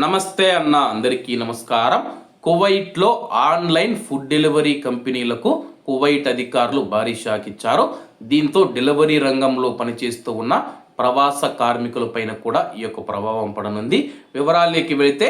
నమస్తే అన్న అందరికీ నమస్కారం. కువైట్లో ఆన్లైన్ ఫుడ్ డెలివరీ కంపెనీలకు కువైట్ అధికారులు భారీ షాక్ ఇచ్చారు. దీంతో డెలివరీ రంగంలో పనిచేస్తూ ఉన్న ప్రవాస కార్మికులపైన కూడా ఈ యొక్క ప్రభావం పడనుంది. వివరాల్లోకి వెళితే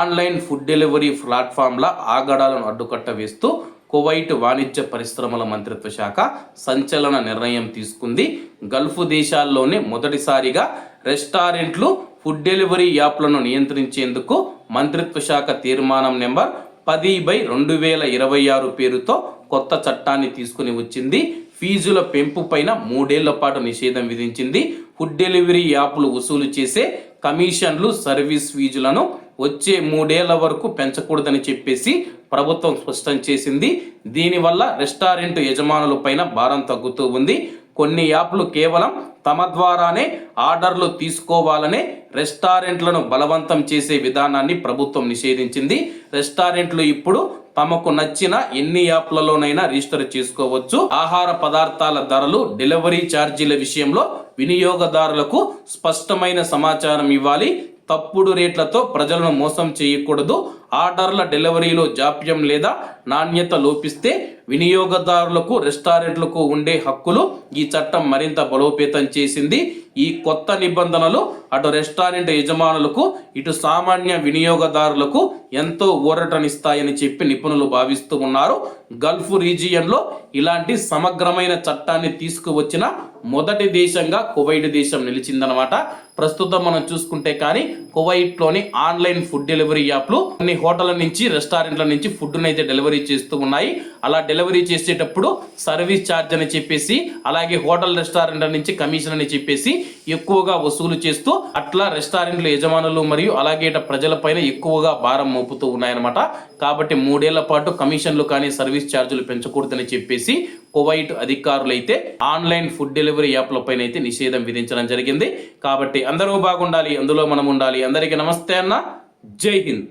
ఆన్లైన్ ఫుడ్ డెలివరీ ప్లాట్ఫామ్ల ఆగడాలను అడ్డుకట్ట వేస్తూ కువైట్ వాణిజ్య పరిశ్రమల మంత్రిత్వ శాఖ సంచలన నిర్ణయం తీసుకుంది. గల్ఫ్ దేశాల్లోనే మొదటిసారిగా రెస్టారెంట్లు ఫుడ్ డెలివరీ యాప్లను నియంత్రించేందుకు మంత్రిత్వ శాఖ తీర్మానం నెంబర్ పది బై రెండు వేల ఇరవై ఆరు పేరుతో కొత్త చట్టాన్ని తీసుకుని వచ్చింది. ఫీజుల పెంపు పైన మూడేళ్ళ పాటు నిషేధం విధించింది. ఫుడ్ డెలివరీ యాప్లు వసూలు చేసే కమిషన్లు సర్వీస్ ఫీజులను వచ్చే మూడేళ్ళ వరకు పెంచకూడదని చెప్పేసి ప్రభుత్వం స్పష్టం చేసింది. దీనివల్ల రెస్టారెంట్ యజమానుల పైన భారం తగ్గుతూ ఉంది. కొన్ని యాప్లు కేవలం తమ ద్వారానే ఆర్డర్లు తీసుకోవాలనే రెస్టారెంట్లను బలవంతం చేసే విధానాన్ని ప్రభుత్వం నిషేధించింది. రెస్టారెంట్లు ఇప్పుడు తమకు నచ్చిన ఎన్ని యాప్లలోనైనా రిజిస్టర్ చేసుకోవచ్చు. ఆహార పదార్థాల ధరలు డెలివరీ ఛార్జీల విషయంలో వినియోగదారులకు స్పష్టమైన సమాచారం ఇవ్వాలి. తప్పుడు రేట్లతో ప్రజలను మోసం చేయకూడదు. ఆర్డర్ల డెలివరీలో జాప్యం లేదా నాణ్యత లోపిస్తే వినియోగదారులకు రెస్టారెంట్లకు ఉండే హక్కులు ఈ చట్టం మరింత బలోపేతం చేసింది. ఈ కొత్త నిబంధనలు అటు రెస్టారెంట్ యజమానులకు ఇటు సామాన్య వినియోగదారులకు ఎంతో ఊరటనిస్తాయని చెప్పి నిపుణులు భావిస్తూ ఉన్నారు. గల్ఫ్ రీజియన్లో ఇలాంటి సమగ్రమైన చట్టాన్ని తీసుకువచ్చిన మొదటి దేశంగా కువైట్ దేశం నిలిచిందనమాట ప్రస్తుతం మనం చూసుకుంటే కానీ కువైట్లోని ఆన్లైన్ ఫుడ్ డెలివరీ యాప్లు కొన్ని హోటళ్ళ నుంచి రెస్టారెంట్ల నుంచి ఫుడ్ను అయితే డెలివరీ చేస్తూ ఉన్నాయి. అలా డెలివరీ చేసేటప్పుడు సర్వీస్ ఛార్జ్ అని చెప్పేసి అలాగే హోటల్ రెస్టారెంట్ల నుంచి కమిషన్ అని చెప్పేసి ఎక్కువగా వసూలు చేస్తూ అట్లా రెస్టారెంట్ల యజమానులు మరియు అలాగే ఇట ప్రజలపైన ఎక్కువగా భారం మోపుతూ ఉన్నాయన్నమాట. కాబట్టి మూడేళ్ళ పాటు కమిషన్లు కానీ సర్వీస్ ఛార్జీలు పెంచకూడదని చెప్పేసి కువైట్ అధికారులు అయితే ఆన్లైన్ ఫుడ్ డెలివరీ యాప్లపైన అయితే నిషేధం విధించడం జరిగింది. కాబట్టి అందరూ బాగుండాలి అందులో మనం ఉండాలి అందరికీ నమస్తే అన్న. జై హింద్.